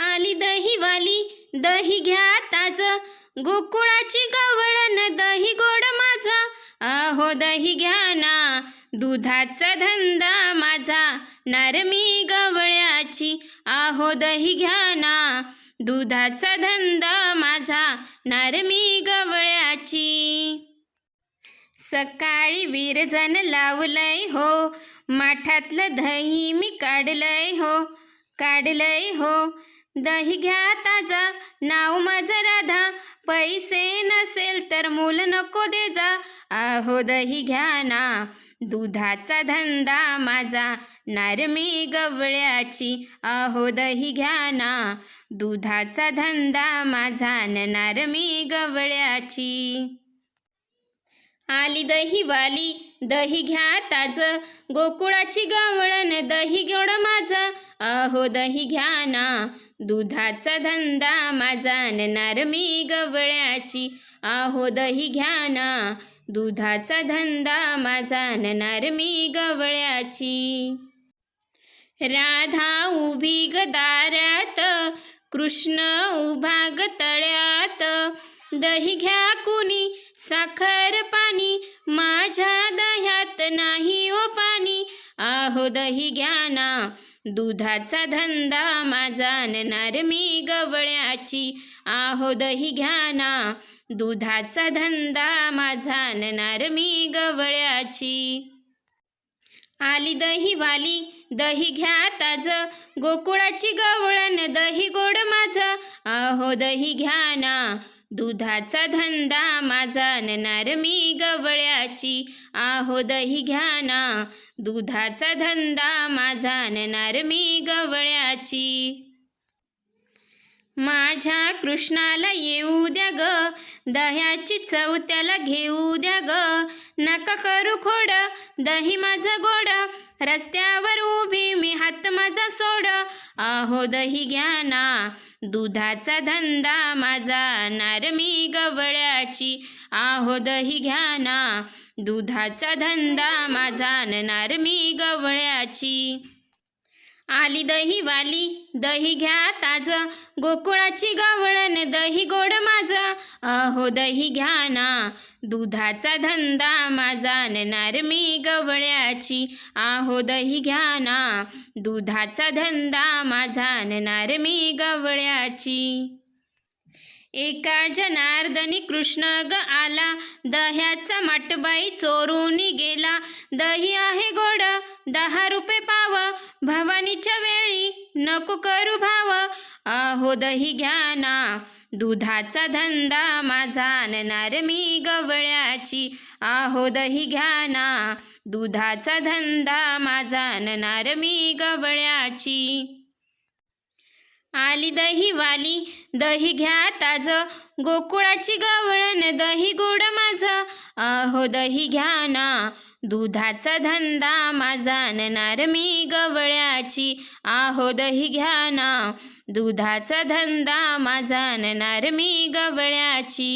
आली दहीवाली दही घ्या ताज. गोकुळाची गवळण दही गोड माझा. अहो दही घ्या ना दुधाचा धंदा माझा. नारमी गवळ्याची आहो दही घ्या ना दुधाचा धंदा माझा. नारमी गवळ्याची. सकाळी विरजन लावलंय हो माठातलं दही मी काढलंय हो काढलंय हो. दही घ्या ताजा नाव माझं राधा. पैसे नसेल तर मूल नको दे जा. आहो दही घ्या ना दुधाचा धंदा माझा. नारमी गवळ्याची आहो दही घ्या ना दुधाचा धंदा माझा नारमी गवळ्याची. आली दही वाली दही घ्या ताज. गोकुळाची गवळण दही गोड माझं. अहो दही घ्या ना दुधाचा धंदा माझा. आणणार मी गवळ्याची. अहो दही घ्या ना दुधाचा धंदा माझा. आणणार मी गवळ्याची. राधा उभी ग कृष्ण उभा तळ्यात. दही घ्या कुणी साखर पा नाही ओ पाणी. आहो दही घ्या ना. दुधाचा धंदा माझा न नारमी गवळ्याची. आहो दही घ्या ना. दुधाचा धंदा माझा न नारमी गवळ्याची. आली दही वाली दही घ्या ताज. गोकुळाची गवळण दही गोड माझं. अहो दही घ्या ना दुधाचा धंदा माझा. नणार मी गवळ्याची. आहो दही घ्या ना दुधाचा धंदा माझा. नणार मी गवळ्याची. माझ्या कृष्णाला येऊ द्या ग. दह्याची चव त्याला घेऊ द्या ग. नका करू खोड दही माझं गोड. रस्त्यावर उभी मी हात माझा सोड. आहो दही घ्या ना दुधाचा धंदा माझा. नारमी गवळ्याची. आहो दही घ्या ना दुधाचा धंदा माझा. नारमी गवळ्याची. आली दही वाली दही घ्या ताज. गोकुळाची गवळण दही गोड माझं. अहो दही घ्या ना. दुधाचा धंदा माझा न मी गवळ्याची. आहो दही घ्या ना. दुधाचा धंदा माझा न मी गवळ्याची. एका जनार्दनी कृष्ण ग आला. दह्याचा माटबाई चोरून गेला. दही आहे गोड दहा रुपये पाव. भवानीच्या वेळी नको करू भाव अहो दही घ्या ना दुधाचा धंदा माझा आणणार मी गवळ्याची. आहो दही घ्या ना दुधाचा धंदा माझा आणणार मी गवळ्याची. आली दही वाली दही घ्या ताज. गोकुळाची गवळण दही गोड माझं. अहो दही घ्या ना दुधाचा धंदा माझा. आणणार मी गवळ्याची. आहो दही घ्या ना दुधाचा धंदा माझा. आणणार मी गवळ्याची.